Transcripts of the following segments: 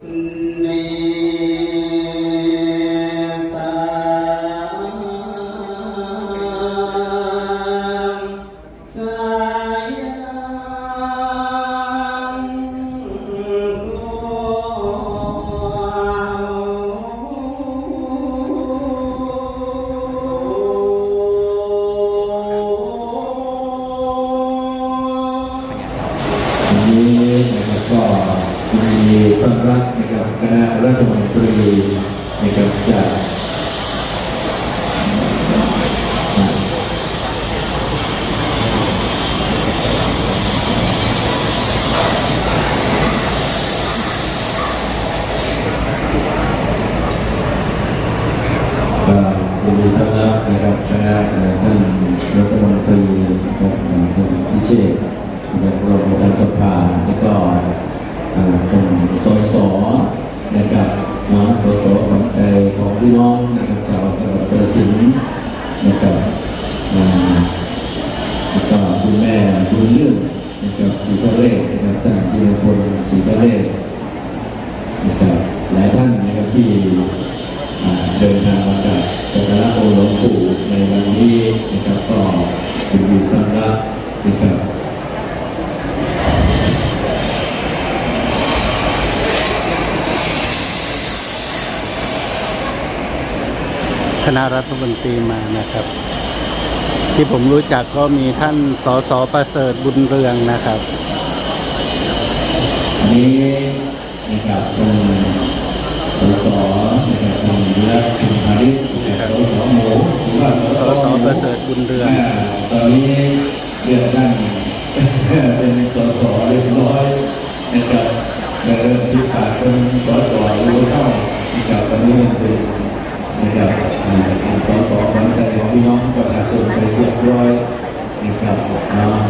เณะรัฐมนตรีมานะครับ ที่ผมรู้จักก็มีท่านสสประเสริฐบุญเรืองนะครับอันนี้นะครับเป็นสสนะครับคุณวิรัตคุณพาริศนะครับสสหมูหรือว่าสสประเสริฐบุญเรืองาตอนนี้เรียกท่านเป็นสสเรียบร้อยนะครับเริ่มที่ผ่านเป็นสสรู้เท่านะครับตอนนี้เป็นนะครับอ่า สสขวัญใจของพี่น้องประชาชนไปเรียบร้อยนะครับ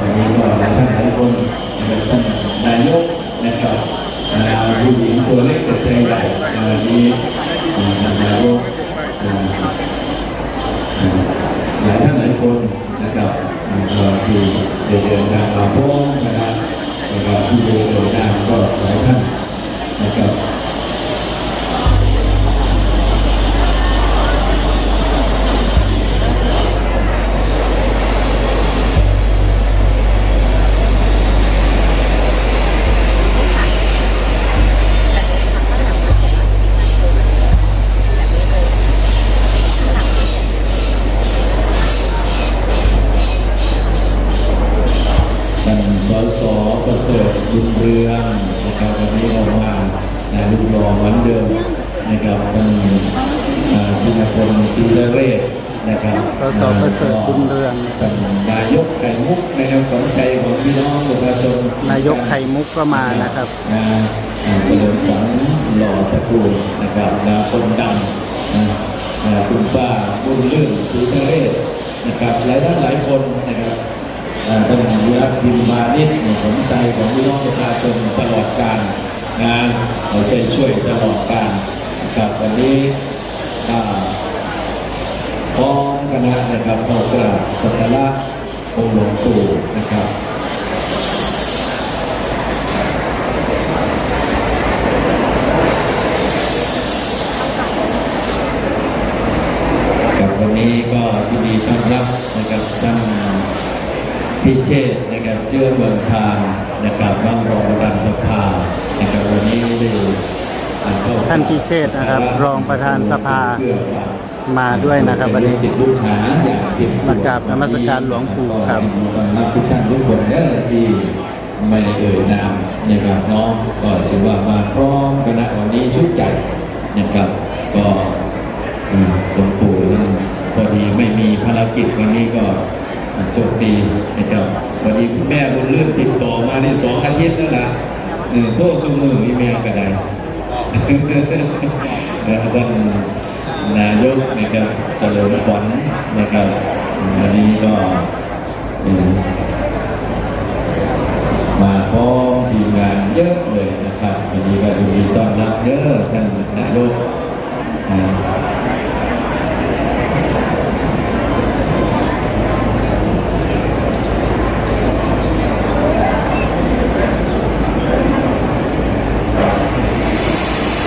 วันนี้ก็หลายท่านหลายคนนะครับท่านนายกนะครับผู้หญิงตัวเล็กแต่ใจใหญ่ในวันนี้อ่านายกอ่าหลายท่านหลายคนนะครับก็ที่ได้เดินทางมาพบนะครับแล้วก็ที่เดินทางก็หลายท่านนะครับ ประเสริฐบุญเรืองนะครับวันนี้ออกมานะลูกรอเหมือนเดิมนะครับท่านอ่าพินพลศิลเรศนะครับสสประเสริฐบุญเรืองท่านนายกไข่มุกนะครับของใจของพี่น้องประชาชนนายกไข่มุกก็มานะครับนะอ่าเฉลิมขวัญหล่อตระกูลนะครับนะคนดังนะอ่าคุณป้าบุญเรื่องสุเทเรศนะครับหลายท่านหลายคนนะครับ อ่าท่านวิรัตพิมมานิดสนใจของพี่น้องประชาชนตลอดการงานเอาใจช่วยตลอดการนะครับวันนี้พร้อมคณะนะครับเข้ากราบสักการะองค์หลวงปู่นะครับกับวันนี้ก็ยินดีต้อนรับนะครับท่าน พิเชษฐ์นะครับเชื่อเมืองทางนะครับรองรองประธานสภานะครับวันนี้ได้อ่เข้ท่านพิเชษฐ์นะครับ รองประธานสภามาด้วยนะครับวันนี้สิทธิลูกหาอย่างเต็มมากราบนมัสการหลวงปู่ครับต้อนรับทุกท่านทุกคนเด้อที่ไม่ได้เอ่ยนามนะครับน้องก็ถือว่ามาพร้อมคณะวันนี้ชุดใหญ่นะครับก็อืมหลวงปู่ท่านพอดีไม่มีภารกิจวันนี้ก็ โชคดีนะครับพอดีคุณแม่บุญเลื่อนติดต่อมาในสองอาทิตย์นั่นแหละเออโทษสมืออีแม่ก็ได้แล้วท่านนายกนะครับเฉลิมขวัญนะครับวันนี้ก็เออมาพร้อมทีมงานเยอะเลยนะครับวันนี้ก็ยินดีต้อนรับเยอะท่านนายกอ่า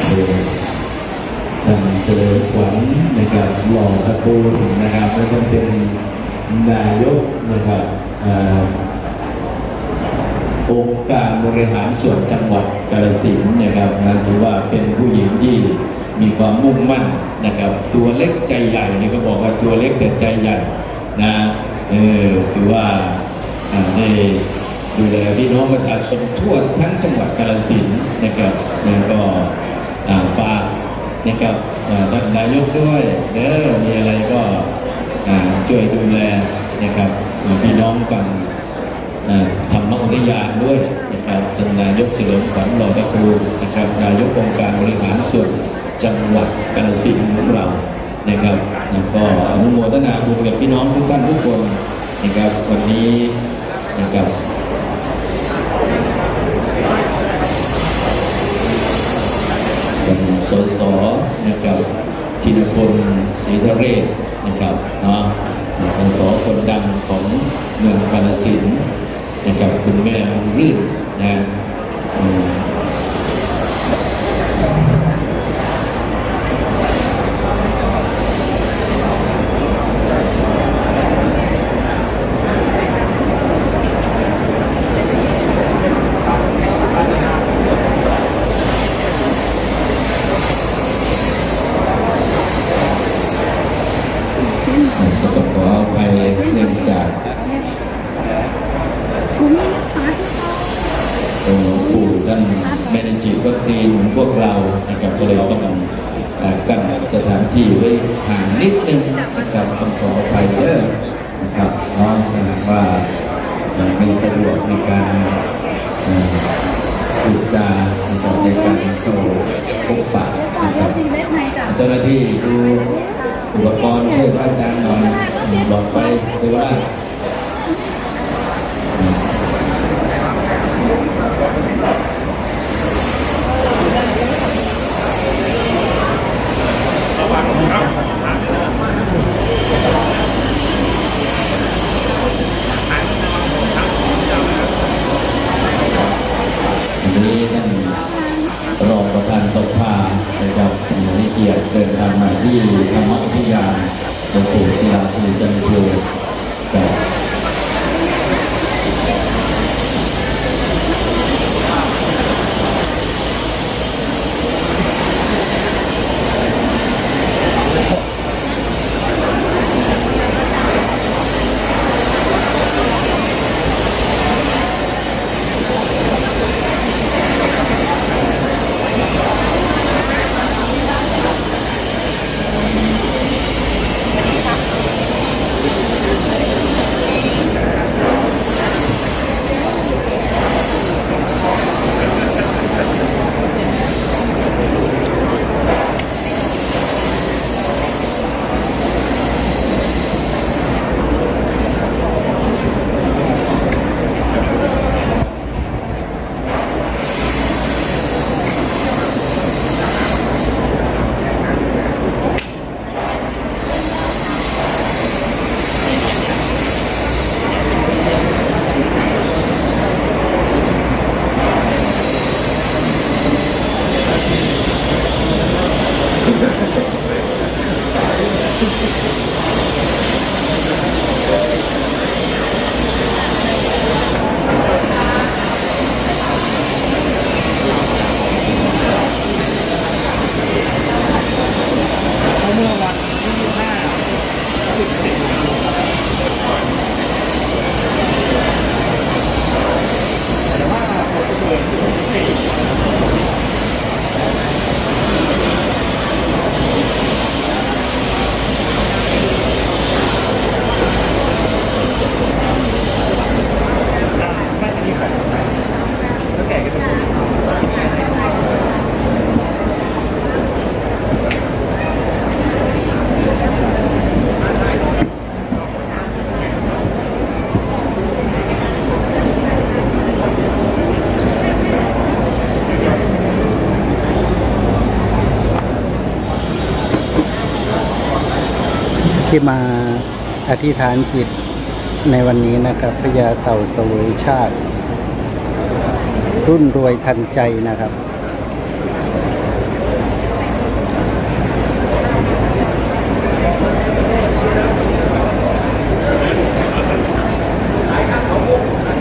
ค ท่านเจริญขวัญนะครับหล่อตระกูล นะครับแล้วก็เป็นนายกนะครับอ่าองค์การบริหารส่วนจังหวัดกาฬสินธุ์นะครับนะถือว่าเป็นผู้หญิงที่มีความมุ่งมั่นนะครับ ตัวเล็กใจใหญ่นี่ก็บอกว่าตัวเล็กแต่ใจใหญ่นะเออถือว่าได้ดูแลพี่น้องประชาชนทั่วทั้งจังหวัดกาฬสินธุ์นะครับแล้วก็ฝาก นะครับท่านนายกด้วยเด้อมีอะไรก็ช่วยดูแลนะครับพี่น้องฝั่งธรรมอุทยานด้วยนะครับท่านนายกเฉลิมขวัญหล่อตะครูนะครับนายกองค์การบริหารส่วนจังหวัดกาฬสินธุ์ของเรานะครับแล้วก็อนุโมทนาบุญกับพี่น้องทุกท่านทุกคนนะครับวันนี้นะครับเป็นสสนะครับ ธีนพลศรีทะเรศนะครับเนาะสสคนดังของเมืองกาลสินนะครับคุณแม่รื่นนะอืม ก็ต้องขออภัยเนื่องจากองค์ปู่ท่าน ไม่ได้ฉีดวัคซีนเหมือนพวกเรานะครับก็เลยต้องกันสถานที่ไว้ห่างนิดนึงนะครับต้องขออภัยเยอะนะครับน้องนะครับว่าเอ่อไม่สะดวกในการเอ่อพูดจานะครับในการเข้าพบปะนะครับเจ้าหน้าที่ดูอุปกรณ์ช่วยพระอาจารย์หน่อยหลอดไฟหรือว่า ที่มาอธิษฐานจิตในวันนี้นะครับพญาเต่าสวยชาติ รุ่นรวยทันใจนะครับ